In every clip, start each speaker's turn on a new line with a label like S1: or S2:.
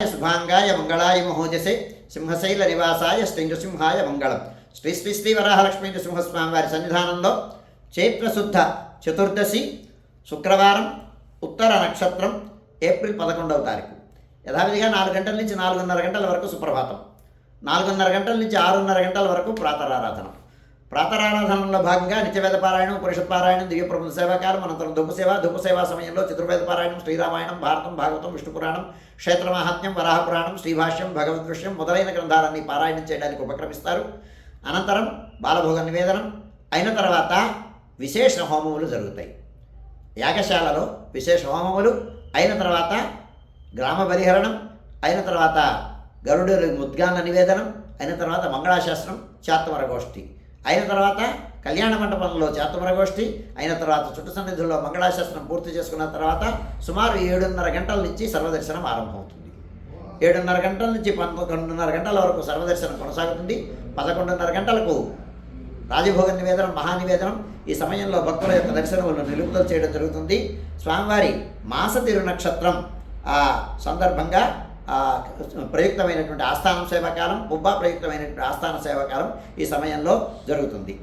S1: శుభాంగాయ మంగళాయ మహోజసే సింహశైల నివాసాయ శ్రీ నృసింహాయ మంగళం శ్రీ శ్రీ శ్రీ వరాహలక్ష్మీ నృసింహస్వామి వారి సన్నిధానంలో చైత్రశుద్ధ చతుర్దశి శుక్రవారం ఉత్తర నక్షత్రం ఏప్రిల్ పదకొండవ తారీఖు. యథావిధిగా నాలుగు గంటల నుంచి నాలుగున్నర గంటల వరకు సుప్రభాతం. నాలుగున్నర గంటల నుంచి ఆరున్నర గంటల వరకు ప్రాతరారాధన. ప్రాతరారాధనలో భాగంగా నిత్యవేద పారాయణం పురుష పారాయణం దివ్య సేవాకాలం అనంతరం ధూప సేవ సేవా సమయంలో చతుర్వేద పారాయణం శ్రీరామాయణం భారతం భాగవతం విష్ణు పురాణం క్షేత్ర మహాత్మ్యం పురాణం శ్రీభాష్యం భగవద్గృష్యం మొదలైన గ్రంథాలన్నీ పారాయణం చేయడానికి ఉపక్రమిస్తారు. అనంతరం బాలభోగ నివేదనం అయిన తర్వాత విశేష హోమములు జరుగుతాయి. యాగశాలలో విశేష హోమములు అయిన తర్వాత గ్రామ పరిహరణం అయిన తర్వాత గరుడు ముద్గాన నివేదనం అయిన తర్వాత మంగళాశాస్త్రం చాత్తమర గోష్ఠి. అయిన తర్వాత కళ్యాణ మండపంలో చేతప్రగోష్ఠి అయిన తర్వాత చుట్టు సన్నిధుల్లో మంగళాశాస్త్రం పూర్తి చేసుకున్న తర్వాత సుమారు ఏడున్నర గంటల నుంచి సర్వదర్శనం ఆరంభమవుతుంది. ఏడున్నర గంటల నుంచి పదకొండున్నర గంటల వరకు సర్వదర్శనం కొనసాగుతుంది. పదకొండున్నర గంటలకు రాజభోగ నివేదనం మహానివేదనం ఈ సమయంలో భక్తుల యొక్క దర్శనములను నిలుపుదల చేయడం జరుగుతుంది. స్వామివారి మాస తిరు నక్షత్రం ఆ సందర్భంగా ప్రయుక్తమైనటువంటి ఆస్థానం సేవాకాలం ఉబ్బా ప్రయుక్తమైనటువంటి ఆస్థాన సేవాకాలం ఈ సమయంలో జరుగుతుంది.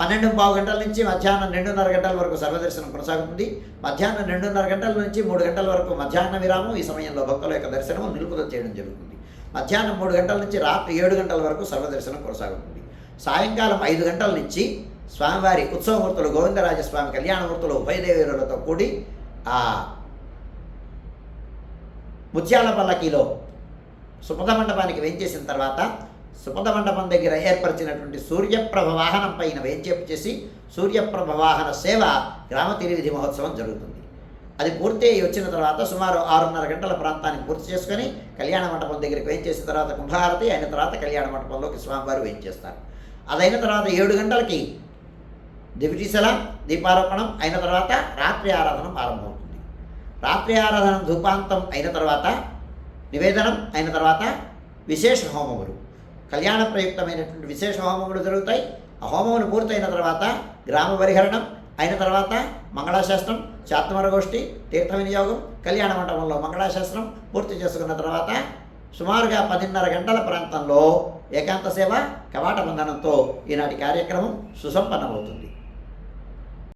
S1: పన్నెండు పావు గంటల నుంచి మధ్యాహ్నం రెండున్నర గంటల వరకు సర్వదర్శనం కొనసాగుతుంది. మధ్యాహ్నం రెండున్నర గంటల నుంచి మూడు గంటల వరకు మధ్యాహ్న విరామం ఈ సమయంలో భక్తుల యొక్క దర్శనం నిలుపుదల చేయడం జరుగుతుంది. మధ్యాహ్నం మూడు గంటల నుంచి రాత్రి ఏడు గంటల వరకు సర్వదర్శనం కొనసాగుతుంది. సాయంకాలం ఐదు గంటల నుంచి స్వామివారి ఉత్సవమూర్తులు గోవిందరాజస్వామి కళ్యాణమూర్తులు ఉభయదేవీరులతో కూడి ఆ ముత్యాల పల్లకిలో సుపద మండపానికి వేంచేసిన తర్వాత సుపద మండపం దగ్గర ఏర్పరిచినటువంటి సూర్యప్రభ వాహనం పైన వేంచేపు చేసి సూర్యప్రభ వాహన సేవ గ్రామ తిరివిధి మహోత్సవం జరుగుతుంది. అది పూర్తి అయి వచ్చిన తర్వాత సుమారు ఆరున్నర గంటల ప్రాంతానికి పూర్తి చేసుకొని కళ్యాణ మండపం దగ్గరికి వేయించేసిన తర్వాత కుంభారతి అయిన తర్వాత కళ్యాణ మండపంలోకి స్వామివారు వేయించేస్తారు అదైన తర్వాత ఏడు గంటలకి దివిటీసల దీపారోపణం అయిన తర్వాత రాత్రి ఆరాధన ప్రారంభమవుతుంది. రాత్రి ఆరాధన ధూపాంతం అయిన తర్వాత నివేదనం అయిన తర్వాత విశేష హోమములు. కళ్యాణ ప్రయుక్తమైనటువంటి విశేష హోమములు జరుగుతాయి. ఆ హోమములు పూర్తయిన తర్వాత గ్రామ పరిహరణం అయిన తర్వాత మంగళాశాస్త్రం శాతమరగోష్ఠి తీర్థ వినియోగం కళ్యాణ మండపంలో మంగళాశాస్త్రం పూర్తి చేసుకున్న తర్వాత సుమారుగా పదిన్నర గంటల ప్రాంతంలో ఏకాంత సేవ కవాట బంధనంతో ఈనాటి కార్యక్రమం సుసంపన్నమవుతుంది.